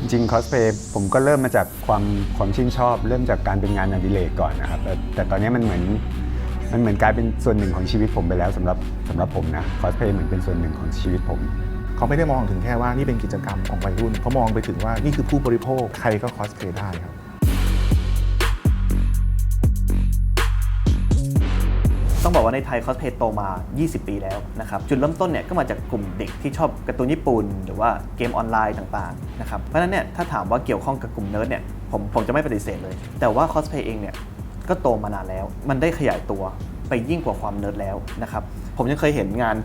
จริงคอสเพย์ผมก็เริ่มมาจากความความชื่นชอบ เริ่มจากการเป็นงานอดิเรกก่อนนะครับแต่แต่ตอนนี้มันเหมือนมันเหมือนกลายเป็นส่วนหนึ่งของชีวิตผมไปแล้วสำหรับสำหรับผมนะคอสเพย์เหมือนเป็นส่วนหนึ่งของชีวิตผมเขาไม่ได้มองถึงแค่ว่านี่เป็นกิจกรรมของวัยรุ่นเขามองไปถึงว่านี่คือผู้บริโภคใครก็คอสเพย์ได้ครับ ต้องบอกว่าในไทยคอสเพย์โตมา 20 ปีแล้วนะครับจุดเริ่มต้นเนี่ยก็มาจากกลุ่มเด็กที่ชอบการ์ตูนญี่ปุ่น หรือว่าเกมออนไลน์ต่างๆนะครับเพราะฉะนั้นเนี่ยถ้าถามว่าเกี่ยวข้องกับกลุ่มเนิร์ดเนี่ยผมผมจะไม่ปฏิเสธเลย แต่ว่าคอสเพย์เองเนี่ยก็โตมานานแล้ว มันได้ขยายตัวไปยิ่งกว่าความเนิร์ดแล้วนะครับผมยังเคยเห็นงาน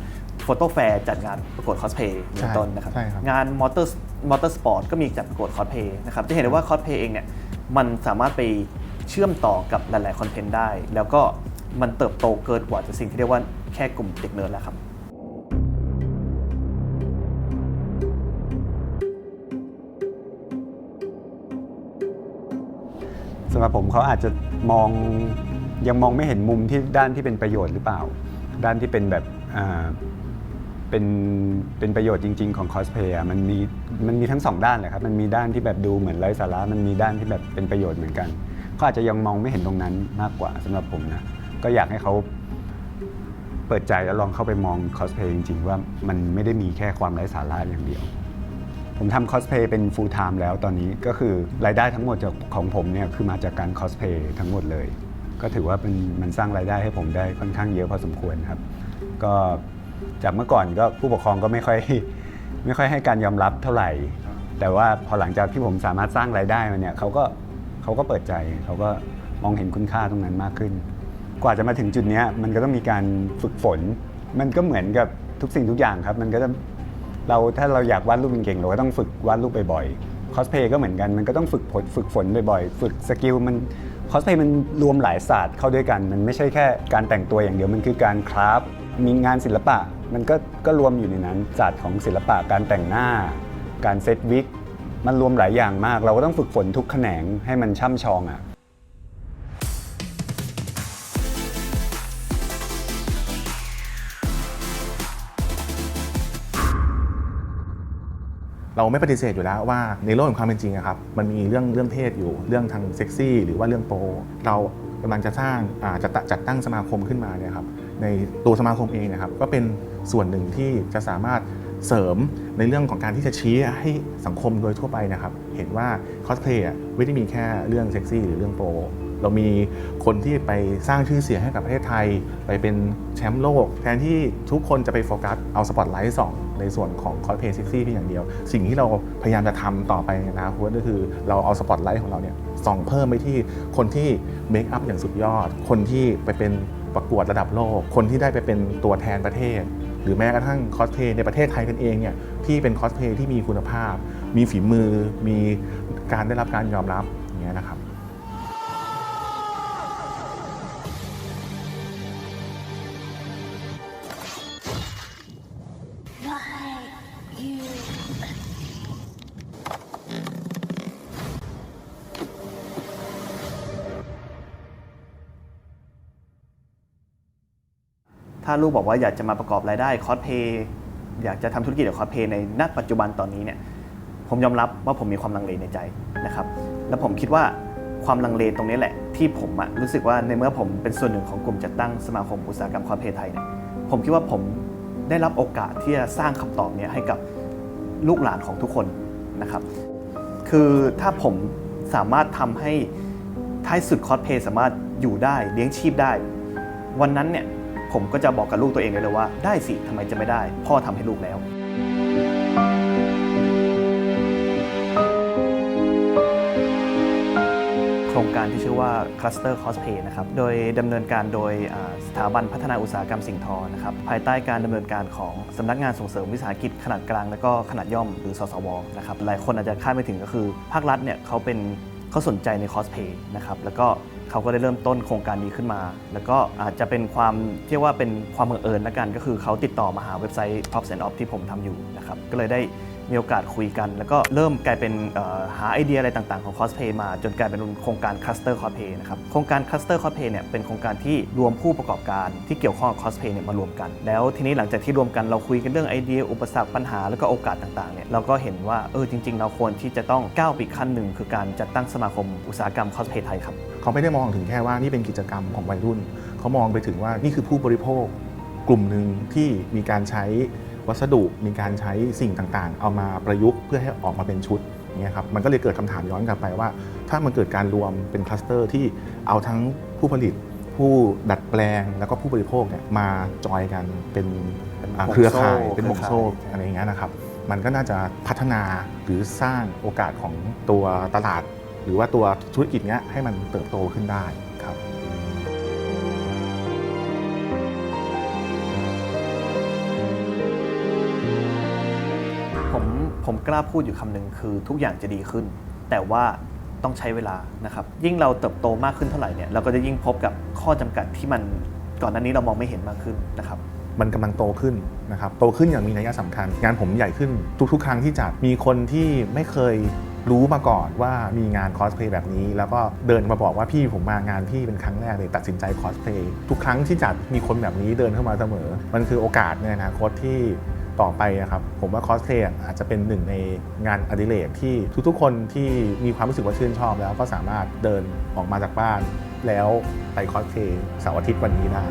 โฟโต้แฟร์จัดงานประกวดคอสเพย์เป็นต้นนะครับใช่ครับงานมอเตอร์มอเตอร์สปอร์ตก็มีจัดประกวดคอสเพย์นะครับจะเห็นได้ว่าคอสเพย์เองเนี่ยมันสามารถไปเชื่อมต่อกับหลาย ๆ คอนเทนต์ได้ แล้วก็ มันเติบโตเกินกว่าจากสิ่งที่เรียกว่าแค่กลุ่มเด็กเนิร์ดแล้วครับสำหรับผมเขาอาจจะมองยังมองไม่เห็นมุมที่ด้านที่เป็นประโยชน์หรือเปล่า ด้านที่เป็นแบบเป็นเป็นประโยชน์จริง ๆ ของคอสเพย์มันมีมันมีทั้งสองด้านแหละครับ มันมีด้านที่แบบดูเหมือนไร้สาระมันมีด้านที่แบบเป็นประโยชน์เหมือนกันเขาอาจจะยังมองไม่เห็นตรงนั้นมากกว่าสำหรับผมนะ ก็อยากให้เขาเปิดใจแล้วลองเข้าไปมองคอสเพย์จริงๆ ว่ามันไม่ได้มีแค่ความไร้สาระอย่างเดียว ผมทำคอสเพย์เป็น full time แล้วตอนนี้ก็คือรายได้ทั้งหมดของผมเนี่ยคือมาจากการคอสเพย์ทั้งหมดเลย ก็ถือว่าเป็นมันสร้างรายได้ให้ผมได้ค่อนข้างเยอะพอสมควรครับ ก็จากเมื่อก่อนก็ผู้ปกครองก็ไม่ค่อยไม่ค่อยให้การยอมรับเท่าไหร่ แต่ว่าพอหลังจากที่ผมสามารถสร้างรายได้มาเนี่ยเขาก็เขาก็เปิดใจเขาก็มองเห็นคุณค่าตรงนั้นมากขึ้น กว่าจะมาถึงจุดนี้มันก็ต้องมีการฝึกฝน มันก็เหมือนกับทุกสิ่งทุกอย่างครับ มันก็จะเราถ้าเราอยากวาดรูปเก่งๆเราก็ต้องฝึกวาดรูปบ่อยๆคอสเพย์ก็เหมือนกันมันก็ต้องฝึกฝนฝึกฝนบ่อยๆ ฝึกสกิลมันคอสเพย์มันรวมหลายศาสตร์เข้าด้วยกัน มันไม่ใช่แค่การแต่งตัวอย่างเดียวมันคือการคราฟมีงานศิลปะ มันก็ก็รวมอยู่ในนั้นศาสตร์ของศิลปะการแต่งหน้า การเซตวิกมันรวมหลายอย่างมาก เราก็ต้องฝึกฝนทุกแขนงให้มันช่ำชองอะ เราไม่ปฏิเสธอยู่แล้วว่าในโลกแห่งความเป็นจริงอะครับมันมีเรื่องเรื่องเพศอยู่เรื่องทางเซ็กซี่ หรือว่าเรื่องโปเรากำลังจะสร้างจะจัดตั้งสมาคมขึ้นมาเนี่ยครับในตัวสมาคมเองนะครับก็เป็นส่วนหนึ่งที่จะสามารถเสริมในเรื่องของการที่จะชี้ให้สังคมโดยทั่วไปนะครับ เห็นว่าคอสเพลย์ไม่ได้มีแค่เรื่องเซ็กซี่หรือเรื่องโป เรามีคนที่ไปสร้างชื่อเสียงให้กับประเทศไทย ไปเป็นแชมป์โลก แทนที่ทุกคนจะไปโฟกัสเอาสปอตไลท์ส่องในส่วนของคอสเพย์เซ็กซี่เพียงอย่างเดียว สิ่งที่เราพยายามจะทำต่อไปในอนาคตก็คือเราเอาสปอตไลท์ของเราเนี่ยส่องเพิ่มไปที่คนที่เมคอัพอย่างสุดยอด คนที่ไปเป็นประกวดระดับโลก คนที่ได้ไปเป็นตัวแทนประเทศ หรือแม้กระทั่งคอสเพย์ในประเทศไทยกันเองเนี่ยที่เป็นคอสเพย์ที่มีคุณภาพ มีฝีมือ มีการได้รับการยอมรับอย่างเงี้ยนะครับ ถ้าลูกบอกว่าอยากจะมาประกอบรายได้คอสเพย์อยากจะทำธุรกิจกับคอสเพย์ในณปัจจุบันตอนนี้เนี่ยผมยอมรับว่าผมมีความลังเลในใจนะครับแล้วผมคิดว่าความลังเลตรงนี้แหละ ที่ผมอะรู้สึกว่าในเมื่อผมเป็นส่วนหนึ่งของกลุ่มจัดตั้งสมาคมอุตสาหกรรมคอสเพย์ไทยเนี่ยผมคิดว่าผมได้รับโอกาสที่จะสร้างคำตอบเนี้ให้กับลูกหลานของทุกคนนะครับ คือถ้าผมสามารถทำให้ท้ายสุดคอสเพย์สามารถอยู่ได้เลี้ยงชีพได้ วันนั้นเนี่ย ผมก็จะบอกกับลูกตัวเองเลยเลยว่า ได้สิทำไมจะไม่ได้ พ่อทำให้ลูกแล้วโครงการที่ชื่อว่า Cluster Cosplay นะครับ โดยดำเนินการโดยสถาบันพัฒนาอุตสาหกรรมสิ่งทอนะครับ ภายใต้การดำเนินการของสำนักงานส่งเสริมวิสาหกิจขนาดกลาง และก็ขนาดย่อมหรือสสวนะครับ หลายคนอาจจะคาดไม่ถึงก็คือ ภาครัฐเนี่ยเขาเป็น เขาสนใจในคอสเพย์นะครับแล้วก็เขาก็ได้เริ่มต้นโครงการนี้ขึ้นมา แล้วก็อาจจะเป็นความเรียกว่าเป็นความบังเอิญละกัน ก็คือเขาติดต่อมาหาเว็บไซต์ Props and Off ที่ผมทำอยู่นะครับก็เลยได้ มีโอกาสคุยกัน แล้วก็เริ่มกลายเป็นหาไอเดียอะไรต่างๆของคอสเพย์มาจนกลายเป็นโครงการคลัสเตอร์คอสเพย์นะครับโครงการคลัสเตอร์คอสเพย์เนี่ยเป็นโครงการที่รวมผู้ประกอบการที่เกี่ยวข้องกับคอสเพย์เนี่ยมารวมกัน แล้วทีนี้หลังจากที่รวมกันเราคุยกันเรื่องไอเดีย อุปสรรคปัญหาแล้วก็โอกาสต่างๆเนี่ยเราก็เห็นว่าเออจริง ๆ เราควรที่จะต้องก้าวไปขั้นหนึ่งคือการจัดตั้งสมาคมอุตสาหกรรมคอสเพย์ไทยครับเขาไม่ได้มองถึงแค่ว่านี่เป็นกิจกรรมของวัยรุ่น เขามองไปถึงว่านี่คือผู้บริโภคกลุ่มหนึ่งที่มีการใช้ วัสดุมีการใช้สิ่งต่างๆ เอามาประยุกต์เพื่อให้ออกมาเป็นชุดอย่างเงี้ยครับมันก็เลยเกิดคำถามย้อนกลับไปว่า ถ้ามันเกิดการรวมเป็นคลัสเตอร์ที่เอาทั้งผู้ผลิต ผู้ดัดแปลงแล้วก็ผู้บริโภคเนี่ยมาจอยกันเป็นเป็นอ่าห่วงเครือข่ายโซ่เป็นห่วงเครือข่ายโซ่อะไรอย่างเงี้ยนะครับ มันก็น่าจะพัฒนาหรือสร้างโอกาสของตัวตลาด หรือว่าตัวธุรกิจเนี้ยให้มันเติบโตขึ้นได้ ผมกล้าพูดอยู่คำหนึ่งคือทุกอย่างจะดีขึ้น แต่ว่าต้องใช้เวลานะครับยิ่งเราเติบโตมากขึ้นเท่าไหร่เนี่ยเราก็จะยิ่งพบกับข้อจำกัดที่มันก่อนหน้านี้เรามองไม่เห็นมากขึ้นนะครับมันกำลังโตขึ้นนะครับโตขึ้นอย่างมีนัยสำคัญ งานผมใหญ่ขึ้นทุกๆ ครั้งที่จัดมีคนที่ไม่เคยรู้มาก่อนว่ามีงานคอสเพลย์แบบนี้ แล้วก็เดินมาบอกว่าพี่ผมมางานพี่เป็นครั้งแรกเลยตัดสินใจคอสเพลย์ทุกครั้งที่จัดมีคนแบบนี้เดินเข้ามาเสมอ มันคือโอกาสในอนาคตที่ ต่อไปนะครับผมว่าคอสเพลย์อาจจะเป็นหนึ่งในงานอดิเรกที่ทุกๆ คนที่มีความรู้สึกว่าชื่นชอบแล้วก็สามารถเดินออกมาจากบ้าน แล้วไปคอสเพลย์เสาร์อาทิตย์วันนี้ได้